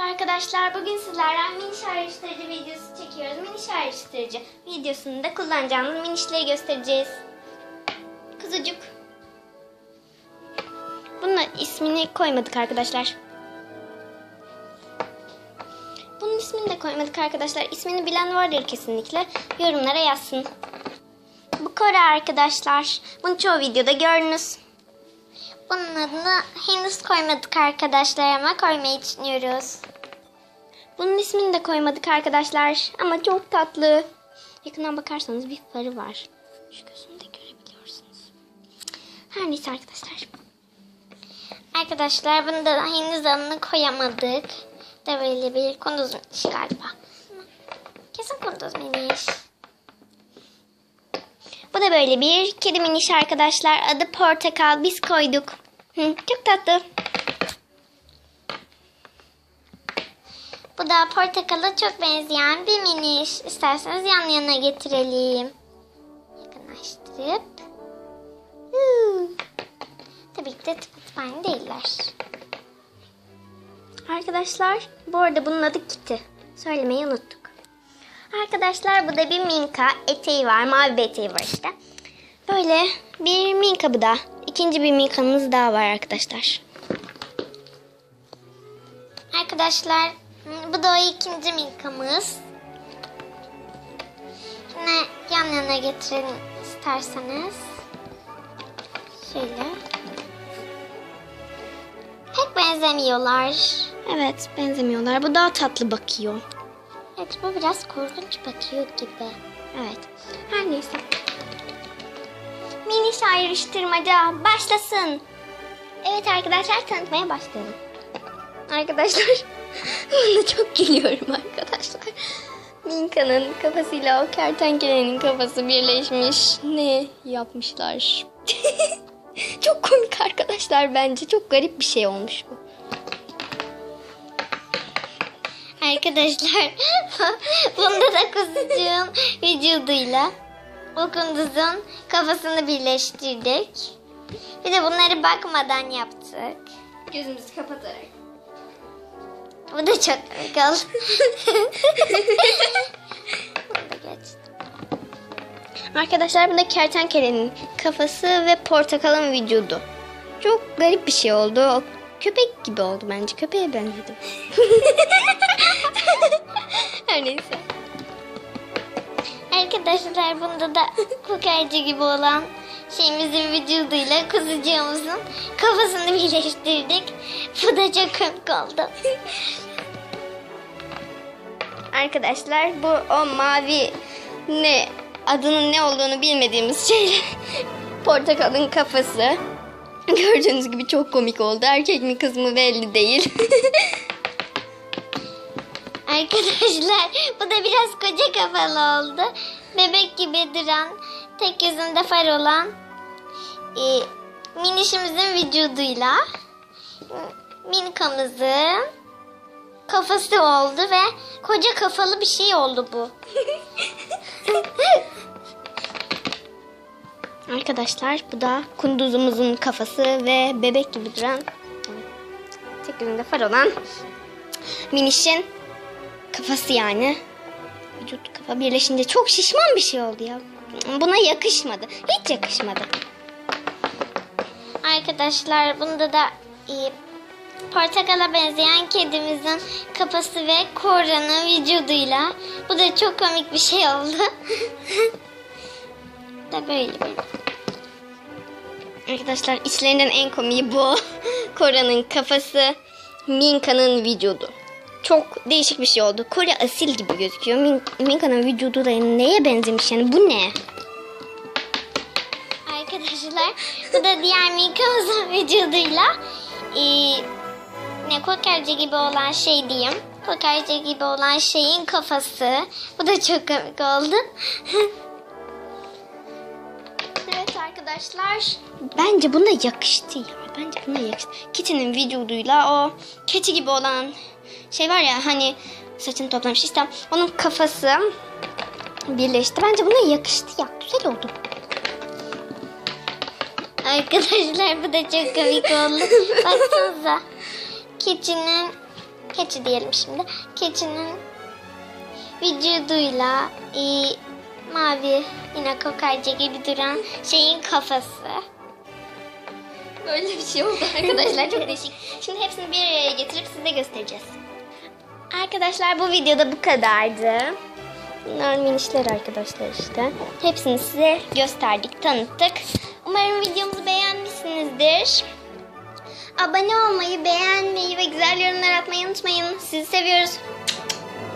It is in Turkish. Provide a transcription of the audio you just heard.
arkadaşlar. Bugün sizlerden miniş ayrıştırıcı videosu çekiyoruz. Miniş ayrıştırıcı videosunda kullanacağımız minişleri göstereceğiz. Kuzucuk. Bunun ismini koymadık arkadaşlar. Bunun ismini de koymadık arkadaşlar. İsmini bilen vardır kesinlikle. Yorumlara yazsın. Bu Kore arkadaşlar. Bunu çoğu videoda gördünüz. Bunun adını henüz koymadık arkadaşlar ama koymayı düşünüyoruz. Bunun ismini de koymadık arkadaşlar ama çok tatlı. Yakından bakarsanız bir farı var. Şu gözünü de görebiliyorsunuz. Her neyse arkadaşlar. Arkadaşlar bunu da henüz adını koyamadık. Böyle bir kunduz miniş galiba. Kesin kunduz miniş. Bu da böyle bir kedi miniş arkadaşlar. Adı Portakal. Biz koyduk. Hı, çok tatlı. Bu da portakala çok benzeyen bir miniş. İsterseniz yan yana getirelim. Yakınlaştırıp. Huu. Tabii ki de aynı değiller. Arkadaşlar bu arada bunun adı Kitty. Söylemeyi unuttuk. Arkadaşlar bu da bir minka. Eteği var. Mavi bir eteği var işte. Böyle bir minka bu da. İkinci bir minkamız daha var arkadaşlar. Arkadaşlar bu da o ikinci minkamız. Yine yan yana getirelim isterseniz. Şöyle. Pek benzemiyorlar. Evet benzemiyorlar. Bu daha tatlı bakıyor. Evet bu biraz korkunç bakıyor gibi. Evet. Her neyse. Miniş ayrıştırmaca başlasın. Evet arkadaşlar tanıtmaya başlayalım. Arkadaşlar buna çok gülüyorum arkadaşlar. Minka'nın kafasıyla o kertenkelenin kafası birleşmiş. Ne yapmışlar? çok komik arkadaşlar bence. Çok garip bir şey olmuş bu. Arkadaşlar bunda da kuzucuğun vücuduyla o kunduzun kafasını birleştirdik. Bir de bunları bakmadan yaptık. Gözümüzü kapatarak. Bu da çok geçtim. Arkadaşlar bu da kertenkelenin kafası ve portakalın vücudu. Çok garip bir şey oldu. Köpek gibi oldu bence. Köpeğe benzedim. Bunda da kokarca gibi olan şeyimizin vücuduyla kuzucuğumuzun kafasını birleştirdik. Bu da çok komik oldu. Arkadaşlar bu o mavi ne adının ne olduğunu bilmediğimiz şeyler. Portakalın kafası. Gördüğünüz gibi çok komik oldu. Erkek mi kız mı belli değil. Arkadaşlar bu da biraz koca kafalı oldu. Bebek gibi duran, tek yüzünde far olan e, minişimizin vücuduyla minkamızın kafası oldu ve koca kafalı bir şey oldu bu. Arkadaşlar bu da kunduzumuzun kafası ve bebek gibi duran tek yüzünde far olan minişin kafası yani. Vücut kafa birleşince çok şişman bir şey oldu ya. Buna yakışmadı. Hiç yakışmadı. Arkadaşlar bunda da e, portakala benzeyen kedimizin kafası ve koranın vücuduyla. Bu da çok komik bir şey oldu. da böyle bir. Arkadaşlar içlerinden en komiği bu. Kora'nın kafası, Minka'nın vücudu. Çok değişik bir şey oldu. Kore asil gibi gözüküyor. Min Minka'nın vücudu da neye benzemiş yani bu ne? Arkadaşlar bu da diğer Minka'mızın vücuduyla e, ne kokarca gibi olan şey diyeyim. Kokarca gibi olan şeyin kafası. Bu da çok komik oldu. Evet arkadaşlar. Bence buna yakıştı ya. Bence buna yakıştı. Kitty'nin vücuduyla o keçi gibi olan şey var ya hani saçını toplamış işte onun kafası birleşti. Bence buna yakıştı ya. Güzel oldu. Arkadaşlar bu da çok komik oldu. Baksanıza. Keçinin keçi diyelim şimdi. Keçinin vücuduyla e, mavi yine kokarca gibi duran şeyin kafası. Böyle bir şey oldu arkadaşlar çok değişik. Şimdi hepsini bir araya getirip size göstereceğiz. Arkadaşlar bu videoda bu kadardı. Bunlar minişler arkadaşlar işte. Hepsini size gösterdik, tanıttık. Umarım videomuzu beğenmişsinizdir. Abone olmayı, beğenmeyi ve güzel yorumlar atmayı unutmayın. Sizi seviyoruz.